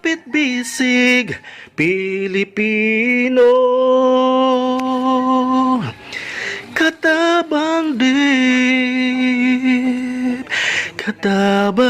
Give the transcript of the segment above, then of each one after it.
Kapit bisig Pilipino. Katabang dib Katabang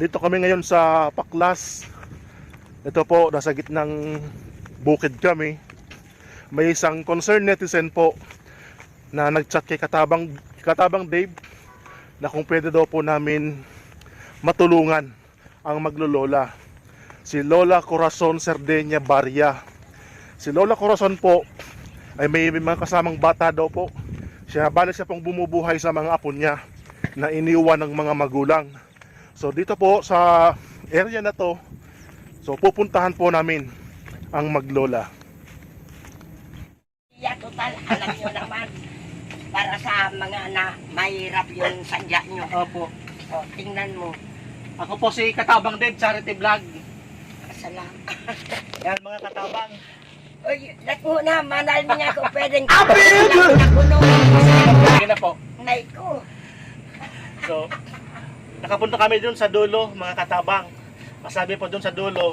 Nandito kami ngayon sa Paklas. Ito po, nasa gitnang bukid kami. May isang concerned netizen po na nagchat kay Katabang, Katabang Dave na kung pwede daw po namin matulungan ang maglolola. Si Lola Corazon Cerdeña Barria. Si Lola Corazon po ay may, may mga kasamang bata daw po. Siya, balik siya pong bumubuhay sa mga apo niya na iniwan ng mga magulang. So dito po sa area na to, so pupuntahan po namin ang maglola. Ya, total, alam nyo naman, para sa mga na mahirap yung sadya nyo. Opo. O, tingnan mo, Ako po si Katabang Dave Charity Vlog. kasalam. Yan mga katabang. Uy, naku na, manal niya ako pwedeng Ako no, Sige na po. nay ko. So, nakapunta kami dun sa dulo, mga katabang. Masabi po dun sa dulo,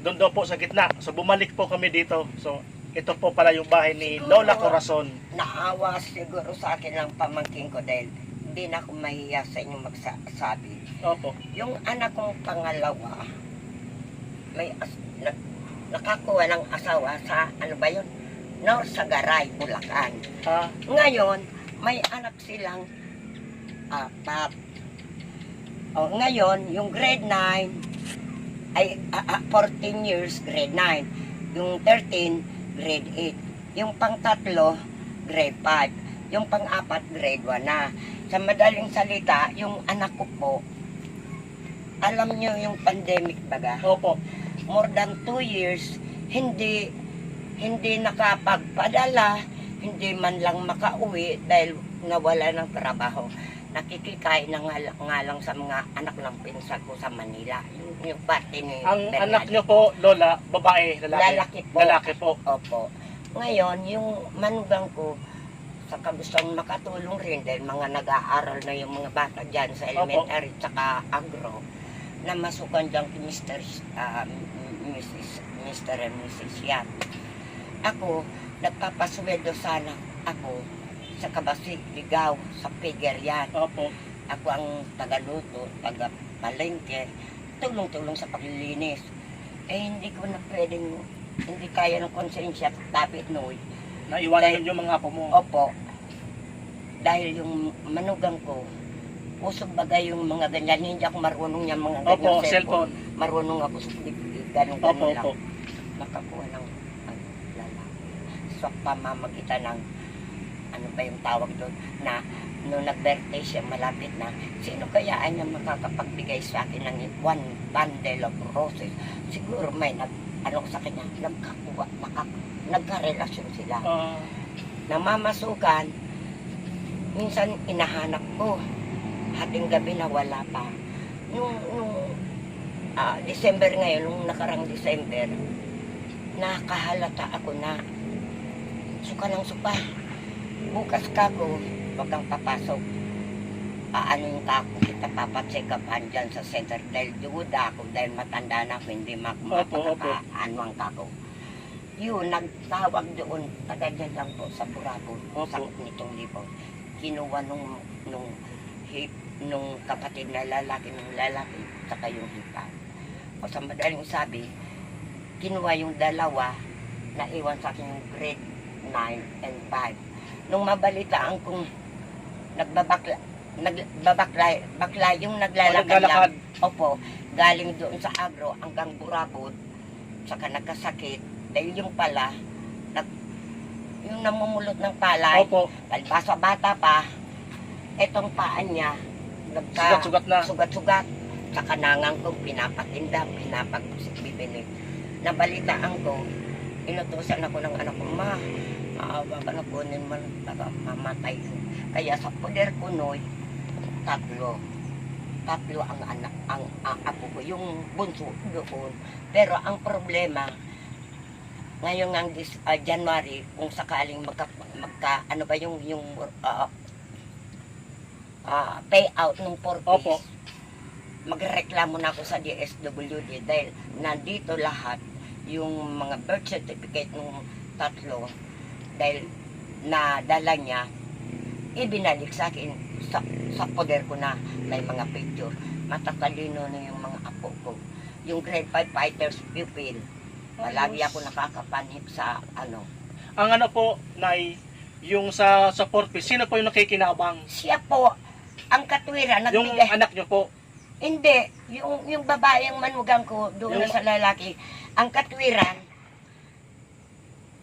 dun daw po sa gitna. So, bumalik po kami dito. So, ito po pala yung bahay ni Lola Corazon. Naawa siguro sa akin lang pamangking ko dahil hindi na ako mahiya sa inyong magsasabi. Opo. Yung anak kong pangalawa, may as- na- nakakuha ng asawa sa, ano ba yun? North Sagaray, Bulacan. Ah, Ngayon, may anak silang apat. O, ngayon, yung grade 9 ay ah, ah, 14 years, grade 9. Yung 13, grade 8. Yung pang-tatlo, grade 5. Yung pang-apat, grade 1 na. Sa madaling salita, yung anak ko po, alam nyo yung pandemic baga? opo. more than two years, hindi hindi nakapagpadala, hindi man lang makauwi dahil nawala ng trabaho. Nakikikain na nga, nga lang sa mga anak ng pinsan ko sa Manila. Yung, yung parte ni Ang Bernardo. anak nyo po, Lola, babae, lalaki. Lalaki po. Lalaki po. Opo. Ngayon, yung manugang ko, sa gustong makatulong rin dahil mga nag-aaral na yung mga bata dyan sa elementary tsaka agro na masukan dyan kay Mr. Um, Mrs. Mr. and Mrs. Yan. Ako, nagpapasweldo sana ako sa Kabasig, Ligaw, sa Figure yan. Opo. Ako ang tagaluto, taga-palengke, tulong-tulong sa paglilinis. Eh, hindi ko na pwedeng, hindi kaya ng konsensya, David Noy. Naiwanan yung mga apo mo. Opo. Dahil yung manugang ko, usog bagay yung mga ganyan, hindi ako marunong yung mga ganyan Opo, cellphone. Marunong ako sa ganun Opo, ganun lang. opo. Nakakuha ng lalaki. Sa pamamagitan ng, ba yung tawag doon, na nung nag-birthday siya, malapit na, sino kaya ay na makakapagbigay sa akin ng one bundle of roses? Siguro may nag, ano sa kanya, nagkakuha, nakak, nagkarelasyon sila Ah, namamasukan, minsan inahanap ko. Hating gabi na wala pa. Nung, nung ah, December ngayon, nung nakarang December, nakahalata ako na suka ng suka. Bukas ka ko, wag kang papasok. Paano yung kako kita papacheck upan dyan sa center dahil duda ako dahil matanda na ako hindi mak Opo, opo. mapakaano ang kako. Yun, nagtawag doon, taga dyan lang po sa Burago, Opo. sa nitong libo. Kinuha nung, nung, hip, nung kapatid na lalaki, nung lalaki, saka yung hipa. O sa madaling sabi, kinuha yung dalawa na iwan sa akin yung grade 9 and 5. Nung mabalitaan kong nagbabakla, nagbabakla, bakla yung naglalakad lang. Opo, galing doon sa agro hanggang burabot, saka nagkasakit. Dahil yung pala, nag, yung namumulot ng palay, Opo, palibasa bata pa, etong paan niya, nagka, sugat-sugat na. sugat-sugat. Sa kanangan ko, pinapatinda, pinapagpusik bibili. Nabalitaan ko, inutusan ako ng anak ko, ma, maawa ka na kunin mo, baka mamatay. Kaya sa poder ko noy, tatlo. Tatlo ang anak, ang, ang apo ko, yung bunso doon. Pero ang problema, ngayon ang dis, ah, January, kung sakaling magka, magka, ano ba yung, yung ah, ah, payout ng 4 Opo. magreklamo na ako sa DSWD dahil nandito lahat yung mga birth certificate ng tatlo dahil nadala niya ibinalik sa akin sa, sa poder ko na may mga picture. Matatalino na yung mga apo ko. Yung grade 5 fighters pupil. Palagi ako nakakapanhip sa ano. Ang ano po, Nay, yung sa support piece, sino po yung nakikinabang? siya po ang katwira Yung nagbigay. anak nyo po. Hindi, yung yung babae ang manugang ko doon na Yung- sa lalaki. Ang katwiran,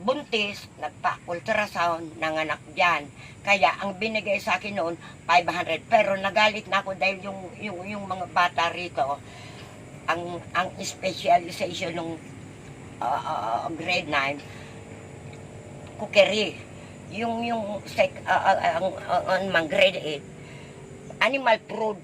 buntis, nagpa-ultrasound, nanganak diyan. Kaya ang binigay sa akin noon 500 pero nagalit na ako dahil yung yung yung mga bata rito ang ang specialization ng ah, ah, grade 9 cookery. Yung yung sec, ah, ah, ang, ang, ang, mga grade 8 animal food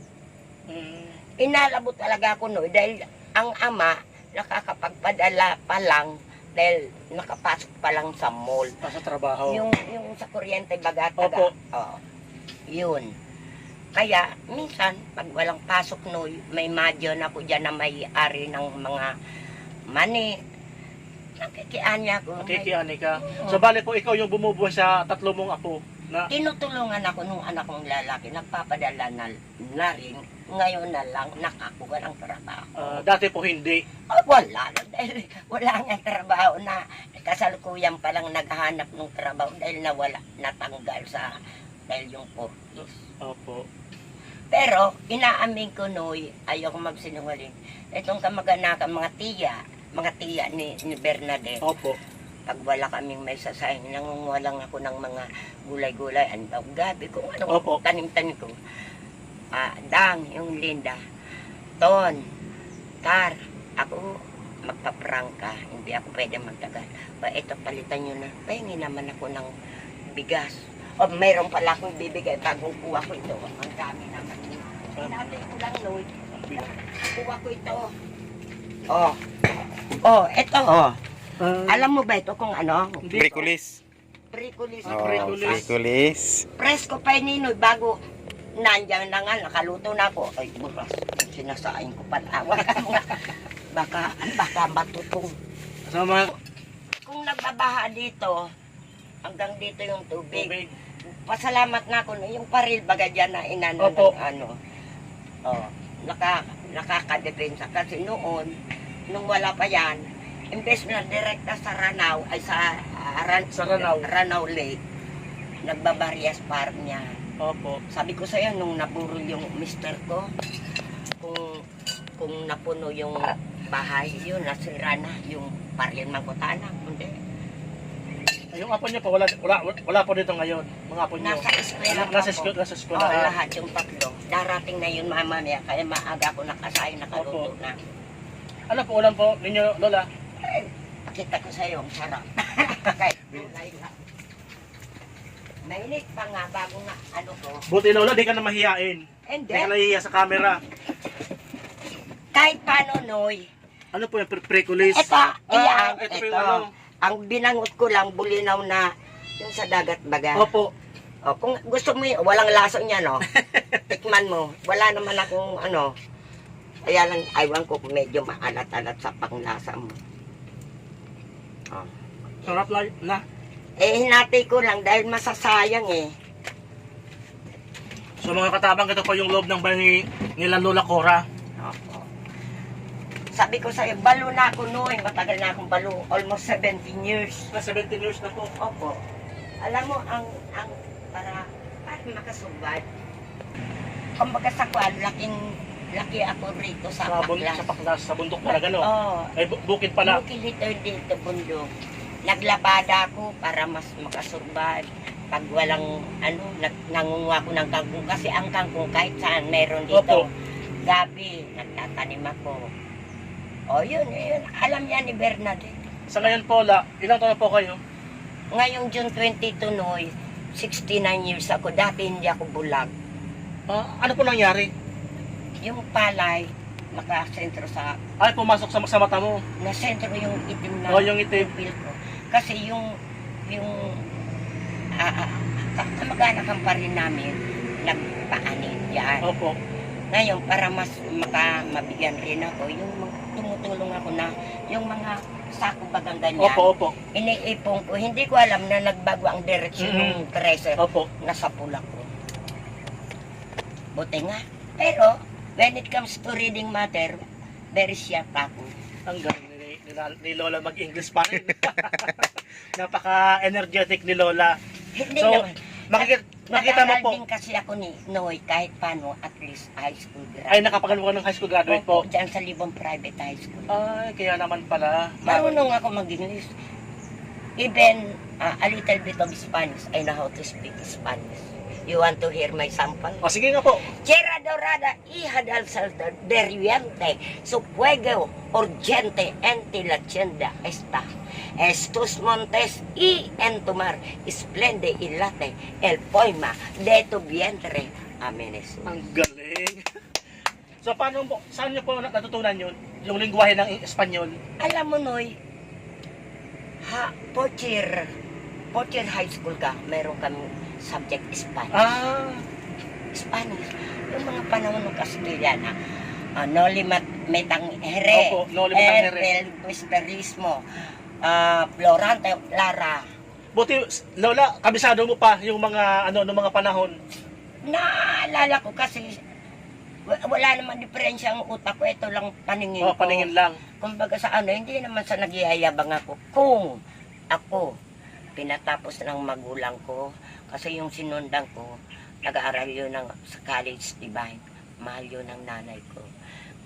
Mm, inalabot talaga ako no dahil ang ama nakakapagpadala pa lang dahil nakapasok pa lang sa mall. nasa trabaho. Yung yung sa kuryente baga Opo. taga. Oo. Yun. Kaya minsan pag walang pasok no, may madyon ako diyan na may ari ng mga mani. Nakikianya ko. Nakikiani ka. So, bale po, ikaw yung bumubuhay sa tatlo mong apo. Na, Tinutulungan ako nung anak kong lalaki, nagpapadala na, na rin. Ngayon na lang nakakuha ng trabaho. ah, dati po hindi. Ah, wala dahil wala nga trabaho na kasalukuyan pa lang naghahanap ng trabaho dahil nawala, natanggal sa dahil yung porkis. Opo. Pero inaamin ko noy, ayoko magsinungaling. Itong kamag-anak mga tiya, mga tiya ni, ni Bernadette, Opo. Pag wala kaming may sasayang, nangungulang ako ng mga gulay-gulay, ba, gabi kung ano, Opo. tanim-tanim ko. Ah, Dang, yung Linda, Ton, Tar, ako magpaprangka, hindi ako pwede magtagal. Ba, ito palitan nyo na, pahingi naman ako ng bigas. O, mayroon pala akong bibigay bagong kuha ko ito. Ang dami naman. Sinabi ko lang, Lloyd, kuha ko ito. Oh. Oh, ito. Oh. Ah, Alam mo ba ito kung ano? Prikulis. Ah, Oh, Brikulis. Brikulis. Presko pa ninoy bago nandiyan na nga, nakaluto na ako. Ay, buras. Sinasain ko pa tawa. baka, baka matutong. Sa mga Kung nagbabaha dito, hanggang dito yung tubig. tubig. Pasalamat na ako, yung paril baga dyan na inano Opo. ng ano. Oh, naka, nakakadepensa. Kasi noon, nung wala pa yan, imbes na direkta sa Ranao, ay sa, ah, Ran- Sa Ranao. Ranao Lake, nagbabaryas farm niya. Opo. Sabi ko sa'yo, nung naburol yung mister ko, kung kung napuno yung bahay, yun, nasira na yung paril mangkutana. Hindi. Yung apo niyo po, wala, wala, wala po dito ngayon. Mga apo niyo. Nasa eskwela pa Nasa po. school, nasa school Oo, na. lahat yung tatlo. Darating na yun mamaya, kaya maaga ko nakasay, nakaluto Opo. na. Ano po ulam po ninyo, Lola? Pakita ko sa'yo, ang sarap. Mainit pa nga bago nga ano ko. Buti Lola, di ka na mahihain. And Di ka nahihiya sa camera. kahit paano, Noy, Ano po yung pre- prekulis? Ito, Ah, iyan, ito po yung ano. Ang binangot ko lang, bulinaw na yung sa dagat baga. Opo. O, kung gusto mo yun, walang laso niya, no? Tikman mo. Wala naman akong, ano, kaya lang, aywan ko, medyo maalat-alat sa panglasa mo. Sarap lang na. Eh, hinati ko lang dahil masasayang eh. So mga katabang, ito po yung loob ng bahay ni, nila Lola Cora. Opo. Sabi ko sa'yo, balo na ako noon. Matagal na akong balo. Almost 17 years. Na 17 years na po. Opo. Alam mo, ang, ang, para, para makasubad. Kumbaga sa kwan, laking, laki ako rito sa, Sa, bun- Paklas. sa paklas, sa bundok pala gano'n. Oo. Ay, bu- bukid pala. Bukilito dito bundok. Naglabada ako para mas makasurbad. Pag walang ano, nag, nangunga ako ng kangkong kasi ang kangkong kahit saan meron dito. Opo. Gabi, nagtatanim ako. O yun, yun. Alam niya ni Bernadette. Sa ngayon po, la, ilang taon na po kayo? Ngayong June 22, Noy, 69 years ako. Dati hindi ako bulag. Ah, ano po nangyari? Yung palay, nakasentro sa, Ay, pumasok sa, sa mata mo. nasentro yung itim na Oh, yung itim. pupil ko. Kasi yung, yung, ah, ah, ka- kamag-anakan pa rin namin, nagpaanid yan. Opo. Ngayon, para mas maka, mabigyan rin ako, yung mga- tumutulong ako na, yung mga sako bagang ganyan, Opo, opo. iniipon ko. Hindi ko alam na nagbago ang direksyon Mhm. ng treasure. Opo. nasa pula ko. Buti nga. Pero, when it comes to reading matter, very sharp ako. Ang galing ni, Lola mag-English pa rin. Napaka-energetic ni Lola. Hindi So, naman. Makikita, makikita mo po. din kasi ako ni Noy kahit paano at least high school graduate. Ay, nakapagano ka ng high school graduate po. Opo, dyan sa Libong Private High School. Ay, kaya naman pala. Marunong ako mag-English. Even uh, a little bit of Spanish, I know how to speak Spanish. You want to hear my sample? O, sige nga po. Tierra Dorada, hija del salto derriente, su fuego urgente en la tienda está. Estos montes y en tu mar, esplende y late el poema de tu vientre. Amén Jesús. Ang galing. So, paano po, saan niyo po natutunan yun? Yung lingwahe ng Espanyol? Alam mo, Noy, ha, Pochir, Pochir High School ka, meron kami subject Spanish. Ah, Spanish. Yung mga panahon ng Kastiliana, uh, no limat metang here, Opo, no limat ang here. el whisperismo, ah, Florante, Lara. buti, Lola, kabisado mo pa yung mga, ano, ng mga panahon. Naalala ko kasi wa- wala naman diferensya ang utak ko. Ito lang paningin O, ko. paningin lang. Kumbaga sa ano, hindi naman sa nagyayabang ako. Kung ako, pinatapos ng magulang ko, kasi yung sinundan ko, nag-aaral yun ng, sa college, diba? Mahal yun ng nanay ko.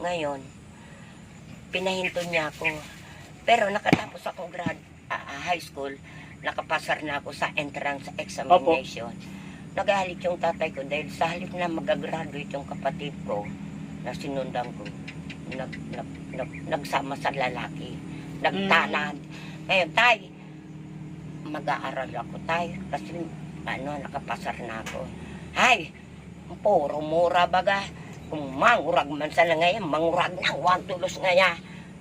Ngayon, pinahinto niya ako. Pero nakatapos ako grad, ah, high school, nakapasar na ako sa entrance examination. Nagalit yung tatay ko dahil sa halip na magagraduate yung kapatid ko na sinundan ko, nag, nag, nag, nagsama sa lalaki. Nagtanad. Ngayon, tay, mag-aaral ako, tay. Kasi, ano, nakapasar na ako. Ay, puro mura baga. Kung mangurag man sa ngayon, mangurag na, one tulos ngaya.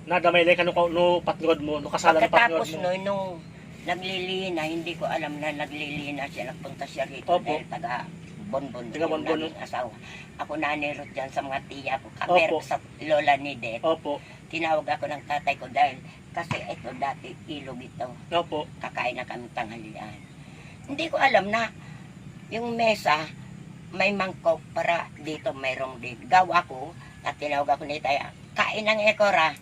Nadamay lang ka no, no patngod mo, no kasala ng patngod Pagkatapos mo. no, nung naglilina, hindi ko alam na naglilina siya, nagpunta siya rito Opo. dahil taga Bonbon. Taga Bonbon, naging asawa. Ako nanirot dyan sa mga tiya ko, kamer Opo. sa lola ni Det. Opo, Tinawag ako ng tatay ko dahil kasi ito dati ilog ito. opo. Kakain na kami tanghalian. Hindi ko alam na yung mesa may mangkok para dito mayroong din. Gawa ko at tinawag ako ni Taya. Kain ng ekora.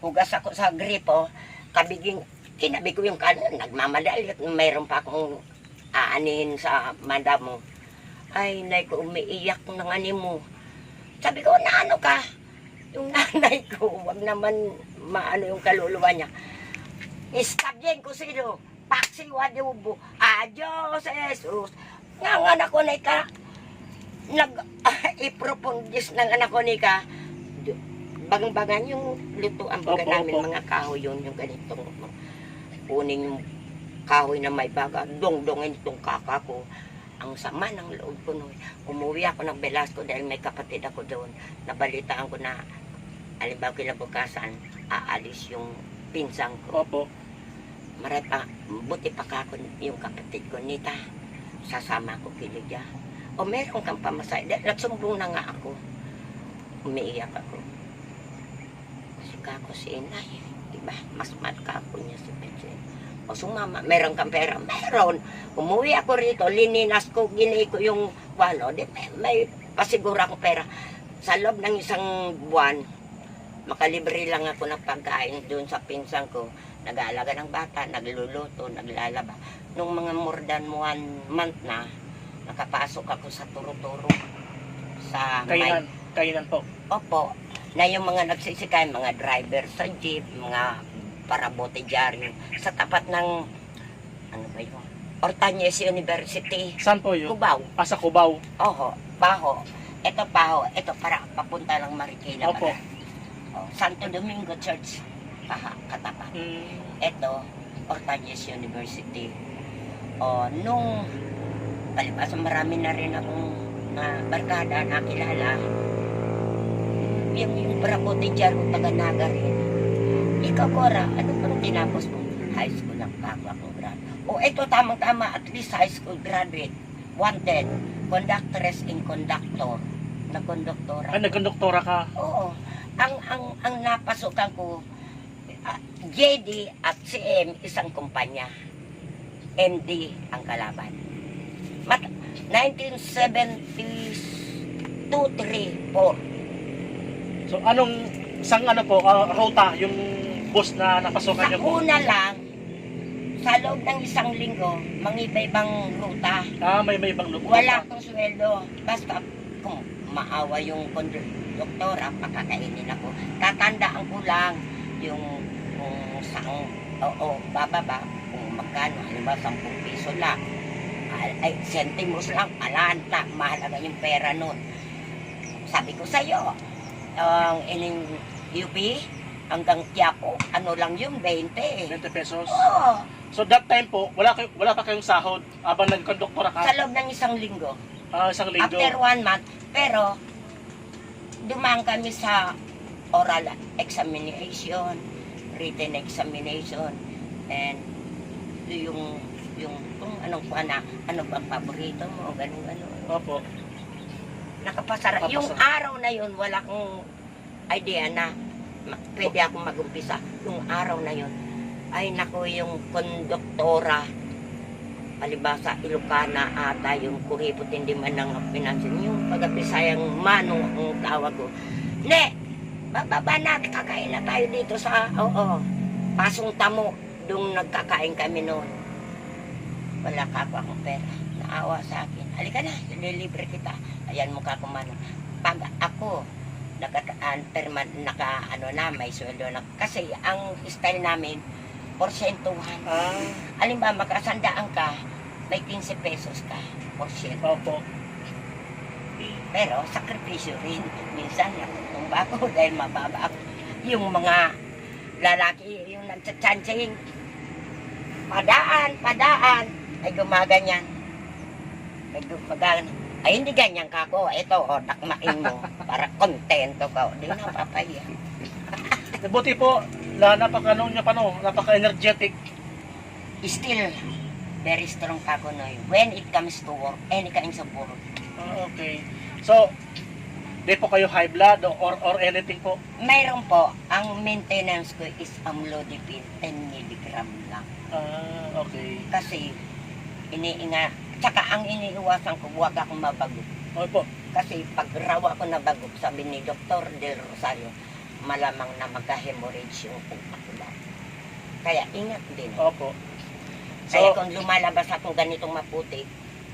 Hugas ako sa gripo. Kabiging, kinabi ko yung kanan. Nagmamadali mayroon pa akong aanihin sa madamo. Ay, nay ko, umiiyak ng ani mo. Sabi ko, na ano ka? Yung nanay ko, wag naman maano yung kaluluwa niya. Istabyen ko sino. Paksi wadubo. Adios, Jesus. Nga ang anak ko na ka, nag ipropondis ng anak ko ni ka, bagang-bagan yung luto ang baga Opo, namin, opo. mga kahoy yun, yung ganitong kunin yung kahoy na may baga, dong-dongin itong kaka ko. Ang sama ng loob ko nun. Umuwi ako ng Velasco dahil may kapatid ako doon. Nabalitaan ko na, alimbaw kinabukasan, aalis yung pinsang ko. Opo. Maray pa, buti pa ka ako yung kapatid ko, Nita. Sasama ko kiligya. O meron kang pamasay. Nagsumbong na nga ako. Umiiyak ako. Kasi kako si inay. Diba? Mas mat kako niya si Peche. O sumama, meron kang pera? Meron. Umuwi ako rito, lininas ko, gini ko yung wano. Di, may, may pasigura akong pera. Sa loob ng isang buwan, makalibre lang ako ng pagkain doon sa pinsan ko. Nag-aalaga ng bata, nagluluto, naglalaba. Nung mga more than one month na, nakapasok ako sa turo-turo. Sa Kainan. Kainan po. Opo, na yung mga nagsisikay, mga driver sa jeep, mga parabotidyaryo, sa tapat ng, ano ba yun? Ortañez University, Saan po yun? Cubao. Ah, sa Cubao. Oho, Baho. Ito Baho, ito para papunta lang Marikina. Opo. pala. Oh, Santo Domingo Church, paha, katapat. Mm. Ito, Ortañez University. O, nung palibasa marami na rin akong na barkada na kilala. Yung, yung parabotidyar ko taga Naga rin. Ikaw, Cora, ano pang tinapos mo? High school lang ako akong grad. O, ito tamang-tama, at least high school graduate. Wanted, conductress and conductor. Na konduktora. Ah, nagkonduktora ka. Oo. Ang ang ang napasukan ko ah, JD at CM isang kumpanya. MD ang kalaban. Mat 1972 3 4. So, anong, sang ano po, ah, ruta, yung bus na napasukan niyo po? una lang sa loob ng isang linggo, mangiba-ibang ruta. Ah, may may ibang lugar. Wala akong sweldo. Basta kung maawa yung doktora, pakakainin ako. Tatandaan ko lang yung kung saan, oo, bababa, kung magkano, halimbawa, 10 piso lang. Ay, sentimos lang, alanta, mahalaga yung pera nun. Sabi ko sa'yo, ang ining UP, hanggang Tiapo, ano lang yun, 20. 20 pesos. Oo, So, that time po, wala, kay, wala pa kayong sahod habang nagkonduktora ka? sa loob ng isang linggo. Ah, isang linggo. After one month, pero dumaan kami sa oral examination, written examination, and yung yung kung anong kuha na, ano bang paborito mo, ganun ganun. Opo. Nakapasara. Nakapasara. Yung araw na yun, wala kong idea na pwede akong magumpisa. Yung araw na yun, ay naku, yung konduktora, palibasa Ilocana ata yung kuripot hindi man ng pinansin yung pagkapisayang manong ang tawag ko. Ne bababa na kakain na tayo dito sa oo pasong tamo. Dung nagkakain kami noon. Wala ka pa akong pera. Naawa sa akin. Halika na nililibre kita. Ayan mukha ko man pag ako naka, an, perma, naka ano na may sweldo na. Kasi ang style namin porsentuhan Ah, Alin ba, makasandaan ka, may 15 pesos ka, porsyento. opo. Pero, sakripisyo rin. Minsan, nakutumba ko dahil mababa ako. Yung mga lalaki, yung nagtsatsansing, padaan, padaan, ay gumaganyan. Ay gumaganyan. Ay, hindi ganyan ka ko. Ito, o, takmain mo. Para kontento ka. Di na papaya. Buti po, na napaka ano niya pa no, napaka-energetic. Still, very strong ka ko noy. When it comes to work, any kind of work, Ah, okay. So, di po kayo high blood or or anything po? Mayroon po, ang maintenance ko is amlodipine 10 milligram lang. Ah, okay. Kasi, iniinga, tsaka ang iniiwasan ko, huwag akong mabagok. Opo. Kasi pag raw ako nabagok, sabi ni Dr. Del Rosario, malamang na magka-hemorrhage yung lang. Kaya ingat din. Opo. Kaya So, kung lumalabas akong ganitong maputi,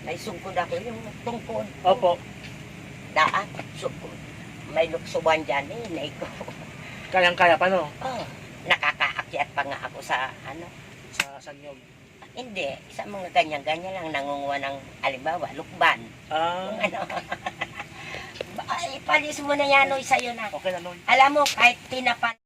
may sugod ako yung tungkod. opo. Daan, sugod. May luksuban dyan eh, inay ko. Kayang-kaya pa no Oh, nakakaakyat pa nga ako sa ano. sa Sanyog. Hindi, sa mga ganyan-ganyan lang nangunguha ng alimbawa, lukban. Ah, Kung ano. Ay, palis mo na yan, oy, sa'yo na. okay na no. Alam mo, kahit tinapan